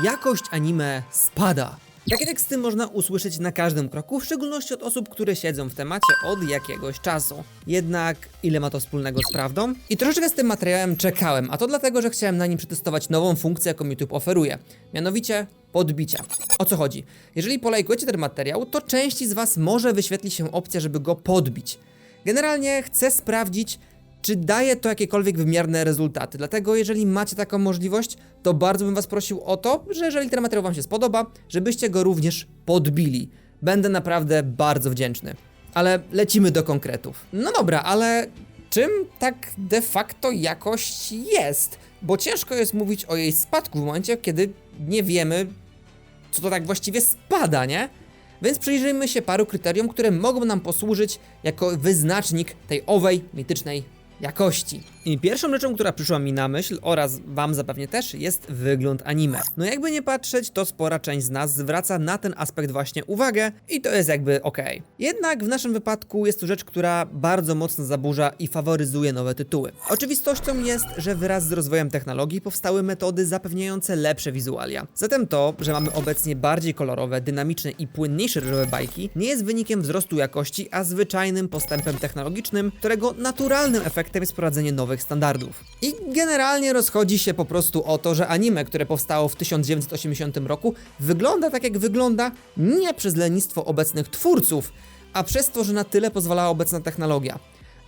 Jakość anime spada. Takie teksty można usłyszeć na każdym kroku, w szczególności od osób, które siedzą w temacie od jakiegoś czasu. Jednak ile ma to wspólnego z prawdą? I troszeczkę z tym materiałem czekałem, a to dlatego, że chciałem na nim przetestować nową funkcję, jaką YouTube oferuje. Mianowicie podbicia. O co chodzi? Jeżeli polajkujecie ten materiał, to części z Was może wyświetli się opcja, żeby go podbić. Generalnie chcę sprawdzić, czy daje to jakiekolwiek wymierne rezultaty. Dlatego, jeżeli macie taką możliwość, to bardzo bym Was prosił o to, że jeżeli ten materiał Wam się spodoba, żebyście go również podbili. Będę naprawdę bardzo wdzięczny. Ale lecimy do konkretów. No dobra, ale czym tak de facto jakość jest? Bo ciężko jest mówić o jej spadku w momencie, kiedy nie wiemy, co to tak właściwie spada, nie? Więc przyjrzyjmy się paru kryterium, które mogą nam posłużyć jako wyznacznik tej owej mitycznej jakości. I pierwszą rzeczą, która przyszła mi na myśl oraz wam zapewnie też, jest wygląd anime. No jakby nie patrzeć, to spora część z nas zwraca na ten aspekt właśnie uwagę i to jest jakby okej. Jednak w naszym wypadku jest to rzecz, która bardzo mocno zaburza i faworyzuje nowe tytuły. Oczywistością jest, że wraz z rozwojem technologii powstały metody zapewniające lepsze wizualia. Zatem to, że mamy obecnie bardziej kolorowe, dynamiczne i płynniejsze ryżowe bajki, nie jest wynikiem wzrostu jakości, a zwyczajnym postępem technologicznym, którego naturalnym efektem jest wprowadzenie nowych standardów. I generalnie rozchodzi się po prostu o to, że anime, które powstało w 1980 roku, wygląda tak jak wygląda nie przez lenistwo obecnych twórców, a przez to, że na tyle pozwalała obecna technologia.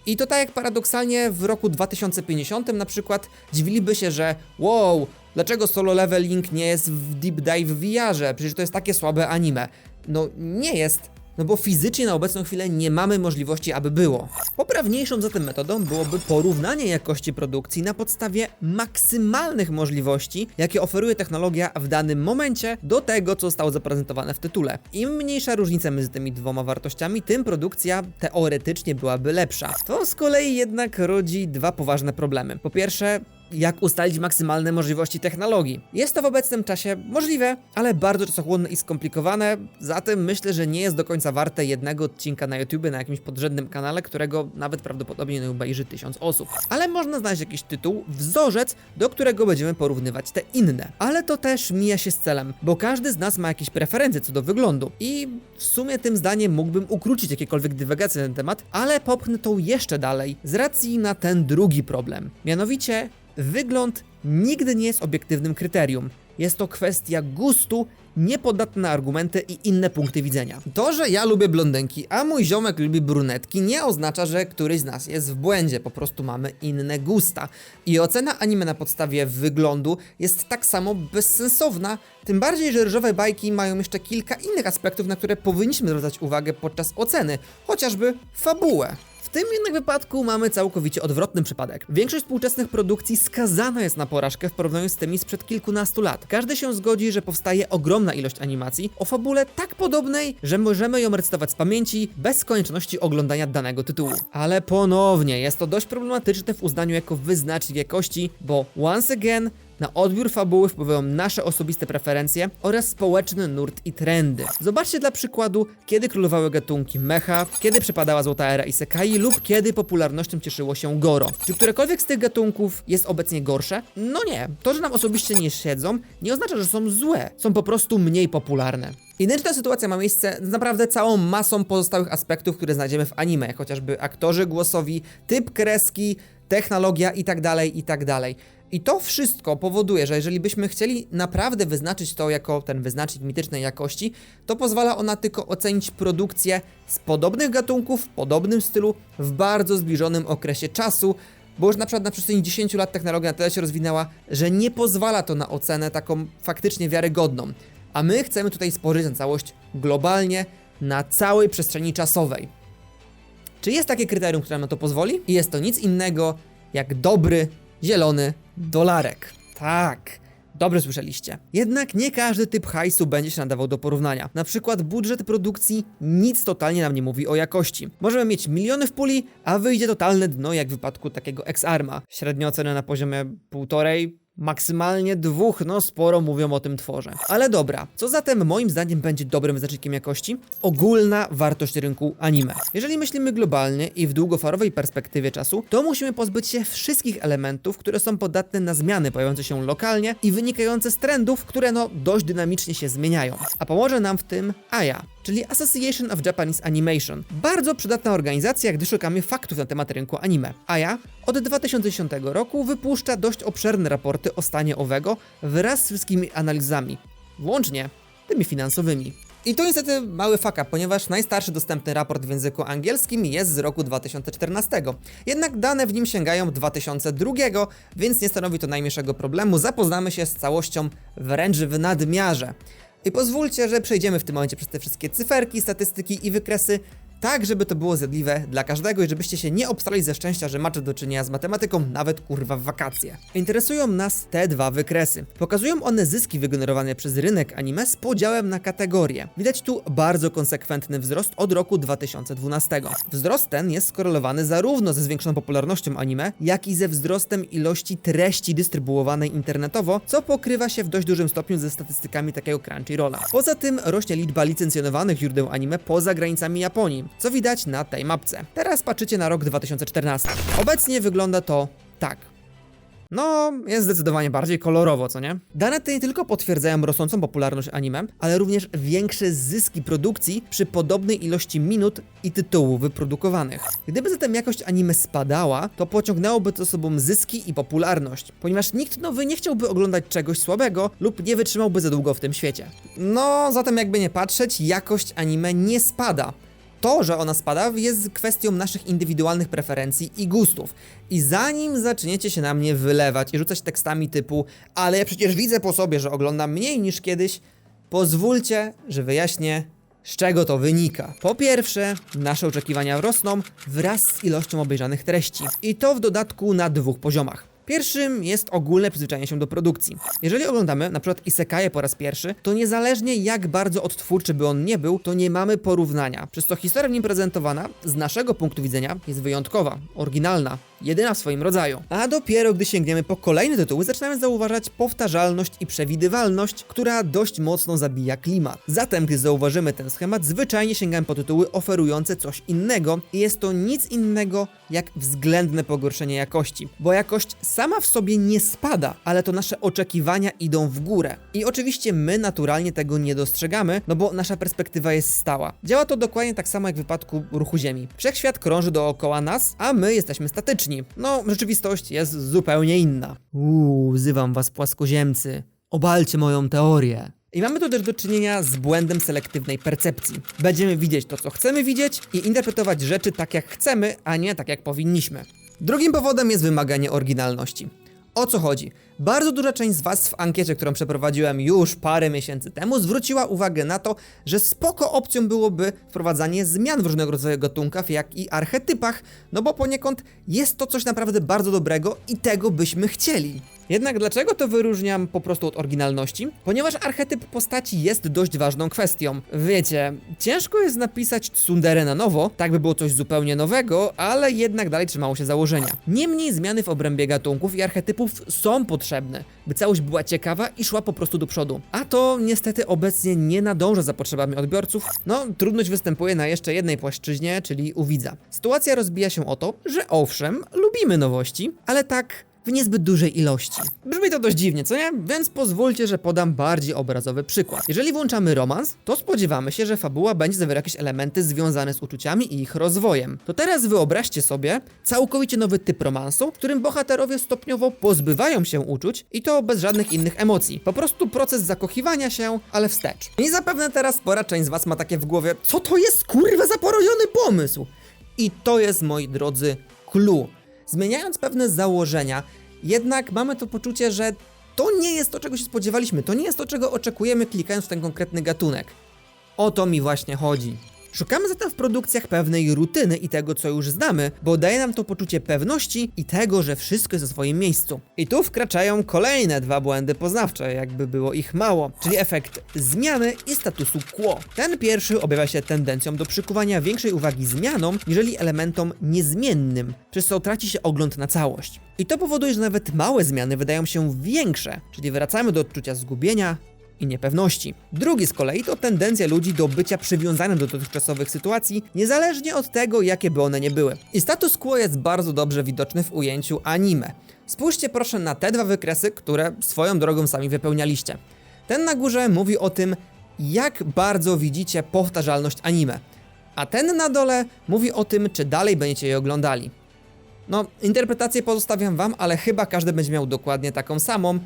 I to tak jak paradoksalnie w roku 2050 na przykład dziwiliby się, że wow, dlaczego solo leveling nie jest w Deep Dive w VR-ze? Przecież to jest takie słabe anime. No nie jest, no bo fizycznie na obecną chwilę nie mamy możliwości, aby było. Poprawniejszą zatem metodą byłoby porównanie jakości produkcji na podstawie maksymalnych możliwości, jakie oferuje technologia w danym momencie, do tego, co zostało zaprezentowane w tytule. Im mniejsza różnica między tymi dwoma wartościami, tym produkcja teoretycznie byłaby lepsza. To z kolei jednak rodzi dwa poważne problemy. Po pierwsze, jak ustalić maksymalne możliwości technologii. Jest to w obecnym czasie możliwe, ale bardzo czasochłonne i skomplikowane, zatem myślę, że nie jest do końca warte jednego odcinka na YouTube na jakimś podrzędnym kanale, którego nawet prawdopodobnie nie obejrzy tysiąc osób. Ale można znaleźć jakiś tytuł, wzorzec, do którego będziemy porównywać te inne. Ale to też mija się z celem, bo każdy z nas ma jakieś preferencje co do wyglądu i w sumie tym zdaniem mógłbym ukrócić jakiekolwiek dywagacje na ten temat, ale popchnę to jeszcze dalej z racji na ten drugi problem. Mianowicie Wygląd nigdy nie jest obiektywnym kryterium. Jest to kwestia gustu, niepodatna na argumenty i inne punkty widzenia. To, że ja lubię blondynki, a mój ziomek lubi brunetki, nie oznacza, że któryś z nas jest w błędzie. Po prostu mamy inne gusta. I ocena anime na podstawie wyglądu jest tak samo bezsensowna, tym bardziej, że ryżowe bajki mają jeszcze kilka innych aspektów, na które powinniśmy zwracać uwagę podczas oceny, chociażby fabułę. Tym jednak wypadku mamy całkowicie odwrotny przypadek. Większość współczesnych produkcji skazana jest na porażkę w porównaniu z tymi sprzed kilkunastu lat. Każdy się zgodzi, że powstaje ogromna ilość animacji o fabule tak podobnej, że możemy ją recytować z pamięci bez konieczności oglądania danego tytułu. Ale ponownie jest to dość problematyczne w uznaniu jako wyznacznik jakości, bo once again na odbiór fabuły wpływają nasze osobiste preferencje oraz społeczny nurt i trendy. Zobaczcie dla przykładu, kiedy królowały gatunki mecha, kiedy przepadała złota era isekai lub kiedy popularnością cieszyło się goro. Czy którekolwiek z tych gatunków jest obecnie gorsze? No nie. To, że nam osobiście nie siedzą, nie oznacza, że są złe. Są po prostu mniej popularne. Identyczna sytuacja ma miejsce z naprawdę całą masą pozostałych aspektów, które znajdziemy w anime, chociażby aktorzy głosowi, typ kreski, technologia itd., itd. I to wszystko powoduje, że jeżeli byśmy chcieli naprawdę wyznaczyć to jako ten wyznacznik mitycznej jakości, to pozwala ona tylko ocenić produkcję z podobnych gatunków, w podobnym stylu, w bardzo zbliżonym okresie czasu, bo już na przykład na przestrzeni 10 lat technologia na tyle się rozwinęła, że nie pozwala to na ocenę taką faktycznie wiarygodną. A my chcemy tutaj spojrzeć na całość globalnie, na całej przestrzeni czasowej. Czy jest takie kryterium, które na to pozwoli? I jest to nic innego jak dobry, zielony dolarek. Tak. Dobrze słyszeliście. Jednak nie każdy typ hajsu będzie się nadawał do porównania. Na przykład budżet produkcji nic totalnie nam nie mówi o jakości. Możemy mieć miliony w puli, a wyjdzie totalne dno jak w wypadku takiego X-Arma. Średnio oceny na poziomie półtorej, maksymalnie dwóch, no sporo mówią o tym tworze. Ale dobra, co zatem moim zdaniem będzie dobrym wyznacznikiem jakości? Ogólna wartość rynku anime. Jeżeli myślimy globalnie i w długofalowej perspektywie czasu, to musimy pozbyć się wszystkich elementów, które są podatne na zmiany pojawiające się lokalnie i wynikające z trendów, które no dość dynamicznie się zmieniają. A pomoże nam w tym AYA, czyli Association of Japanese Animation. Bardzo przydatna organizacja, gdy szukamy faktów na temat rynku anime. AYA od 2010 roku wypuszcza dość obszerne raporty o stanie owego wraz z wszystkimi analizami, włącznie tymi finansowymi. I to niestety mały up, ponieważ najstarszy dostępny raport w języku angielskim jest z roku 2014. Jednak dane w nim sięgają 2002, więc nie stanowi to najmniejszego problemu. Zapoznamy się z całością wręcz w nadmiarze. I pozwólcie, że przejdziemy w tym momencie przez te wszystkie cyferki, statystyki i wykresy, tak żeby to było zjadliwe dla każdego i żebyście się nie obstali ze szczęścia, że macie do czynienia z matematyką nawet kurwa w wakacje. Interesują nas te dwa wykresy. Pokazują one zyski wygenerowane przez rynek anime z podziałem na kategorie. Widać tu bardzo konsekwentny wzrost od roku 2012. Wzrost ten jest skorelowany zarówno ze zwiększoną popularnością anime, jak i ze wzrostem ilości treści dystrybuowanej internetowo, co pokrywa się w dość dużym stopniu ze statystykami takiego Crunchyrolla. Poza tym rośnie liczba licencjonowanych źródeł anime poza granicami Japonii, co widać na tej mapce. Teraz patrzycie na rok 2014. Obecnie wygląda to tak. No, jest zdecydowanie bardziej kolorowo, co nie? Dane te nie tylko potwierdzają rosnącą popularność anime, ale również większe zyski produkcji przy podobnej ilości minut i tytułów wyprodukowanych. Gdyby zatem jakość anime spadała, to pociągnęłoby to sobą zyski i popularność, ponieważ nikt nowy nie chciałby oglądać czegoś słabego lub nie wytrzymałby za długo w tym świecie. No, zatem jakby nie patrzeć, jakość anime nie spada. To, że ona spada, jest kwestią naszych indywidualnych preferencji i gustów. I zanim zaczniecie się na mnie wylewać i rzucać tekstami typu ale ja przecież widzę po sobie, że oglądam mniej niż kiedyś, pozwólcie, że wyjaśnię, z czego to wynika. Po pierwsze, nasze oczekiwania rosną wraz z ilością obejrzanych treści. I to w dodatku na dwóch poziomach. Pierwszym jest ogólne przyzwyczajenie się do produkcji. Jeżeli oglądamy na przykład Isekaje po raz pierwszy, to niezależnie jak bardzo odtwórczy by on nie był, to nie mamy porównania. Przez to historia w nim prezentowana z naszego punktu widzenia jest wyjątkowa, oryginalna, jedyna w swoim rodzaju. A dopiero gdy sięgniemy po kolejne tytuły, zaczynamy zauważać powtarzalność i przewidywalność, która dość mocno zabija klimat. Zatem, gdy zauważymy ten schemat, zwyczajnie sięgamy po tytuły oferujące coś innego i jest to nic innego jak względne pogorszenie jakości, bo jakość sama w sobie nie spada, ale to nasze oczekiwania idą w górę. I oczywiście my naturalnie tego nie dostrzegamy, no bo nasza perspektywa jest stała. Działa to dokładnie tak samo jak w wypadku ruchu Ziemi. Wszechświat krąży dookoła nas, a my jesteśmy statyczni. No, rzeczywistość jest zupełnie inna. Uuu, wzywam was płaskoziemcy. Obalcie moją teorię. I mamy tu też do czynienia z błędem selektywnej percepcji. Będziemy widzieć to, co chcemy widzieć i interpretować rzeczy tak, jak chcemy, a nie tak, jak powinniśmy. Drugim powodem jest wymaganie oryginalności. O co chodzi? Bardzo duża część z Was w ankiecie, którą przeprowadziłem już parę miesięcy temu, zwróciła uwagę na to, że spoko opcją byłoby wprowadzanie zmian w różnego rodzaju gatunkach, jak i archetypach, no bo poniekąd jest to coś naprawdę bardzo dobrego i tego byśmy chcieli. Jednak dlaczego to wyróżniam po prostu od oryginalności? Ponieważ archetyp postaci jest dość ważną kwestią. Wiecie, ciężko jest napisać tsunderę na nowo, tak by było coś zupełnie nowego, ale jednak dalej trzymało się założenia. Niemniej zmiany w obrębie gatunków i archetypów są potrzebne, by całość była ciekawa i szła po prostu do przodu. A to niestety obecnie nie nadąża za potrzebami odbiorców. No, trudność występuje na jeszcze jednej płaszczyźnie, czyli u widza. Sytuacja rozbija się o to, że owszem, lubimy nowości, ale tak w niezbyt dużej ilości. Brzmi to dość dziwnie, co nie? Więc pozwólcie, że podam bardziej obrazowy przykład. Jeżeli włączamy romans, to spodziewamy się, że fabuła będzie zawierać jakieś elementy związane z uczuciami i ich rozwojem. To teraz wyobraźcie sobie całkowicie nowy typ romansu, w którym bohaterowie stopniowo pozbywają się uczuć i to bez żadnych innych emocji. Po prostu proces zakochiwania się, ale wstecz. I zapewne teraz spora część z was ma takie w głowie, co to jest kurwa za porojony pomysł? I to jest, moi drodzy, clue zmieniając pewne założenia, jednak mamy to poczucie, że to nie jest to, czego się spodziewaliśmy, to nie jest to, czego oczekujemy klikając w ten konkretny gatunek. O to mi właśnie chodzi. Szukamy zatem w produkcjach pewnej rutyny i tego, co już znamy, bo daje nam to poczucie pewności i tego, że wszystko jest w swoim miejscu. I tu wkraczają kolejne dwa błędy poznawcze, jakby było ich mało, czyli efekt zmiany i statusu quo. Ten pierwszy objawia się tendencją do przykuwania większej uwagi zmianom, niżeli elementom niezmiennym, przez co traci się ogląd na całość. I to powoduje, że nawet małe zmiany wydają się większe, czyli wracamy do odczucia zgubienia, i niepewności. Drugi z kolei to tendencja ludzi do bycia przywiązanym do dotychczasowych sytuacji, niezależnie od tego, jakie by one nie były. I status quo jest bardzo dobrze widoczny w ujęciu anime. Spójrzcie proszę na te dwa wykresy, które swoją drogą sami wypełnialiście. Ten na górze mówi o tym, jak bardzo widzicie powtarzalność anime, a ten na dole mówi o tym, czy dalej będziecie je oglądali. No, interpretację pozostawiam wam, ale chyba każdy będzie miał dokładnie taką samą.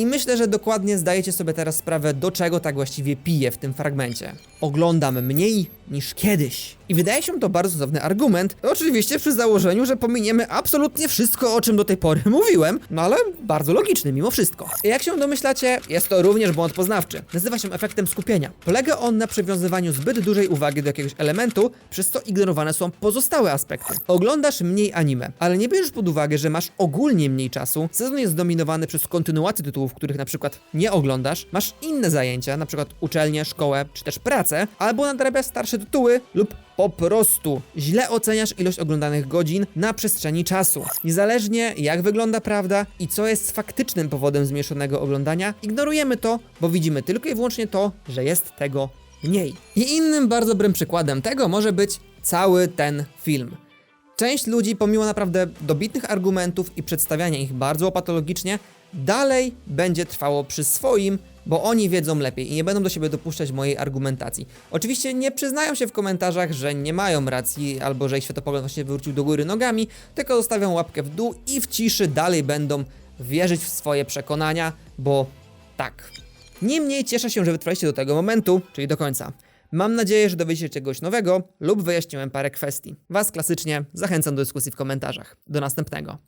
I myślę, że dokładnie zdajecie sobie teraz sprawę, do czego tak właściwie piję w tym fragmencie. Oglądam mniej niż kiedyś. I wydaje się to bardzo cudowny argument, oczywiście przy założeniu, że pominiemy absolutnie wszystko, o czym do tej pory mówiłem, no ale bardzo logiczny mimo wszystko. Jak się domyślacie, jest to również błąd poznawczy. Nazywa się efektem skupienia. Polega on na przywiązywaniu zbyt dużej uwagi do jakiegoś elementu, przez co ignorowane są pozostałe aspekty. Oglądasz mniej anime, ale nie bierzesz pod uwagę, że masz ogólnie mniej czasu, sezon jest zdominowany przez kontynuację tytułów, których na przykład nie oglądasz, masz inne zajęcia, na przykład uczelnię, szkołę czy też pracę, albo nadrabiasz starsze tytuły lub po prostu źle oceniasz ilość oglądanych godzin na przestrzeni czasu. Niezależnie jak wygląda prawda i co jest faktycznym powodem zmniejszonego oglądania, ignorujemy to, bo widzimy tylko i wyłącznie to, że jest tego mniej. I innym bardzo dobrym przykładem tego może być cały ten film. Część ludzi, pomimo naprawdę dobitnych argumentów i przedstawiania ich bardzo patologicznie, dalej będzie trwało przy swoim, bo oni wiedzą lepiej i nie będą do siebie dopuszczać mojej argumentacji. Oczywiście nie przyznają się w komentarzach, że nie mają racji albo że ich światopogląd właśnie wywrócił do góry nogami, tylko zostawią łapkę w dół i w ciszy dalej będą wierzyć w swoje przekonania, bo tak. Niemniej cieszę się, że wytrwaliście do tego momentu, czyli do końca. Mam nadzieję, że dowiecie się czegoś nowego lub wyjaśniłem parę kwestii. Was klasycznie zachęcam do dyskusji w komentarzach. Do następnego.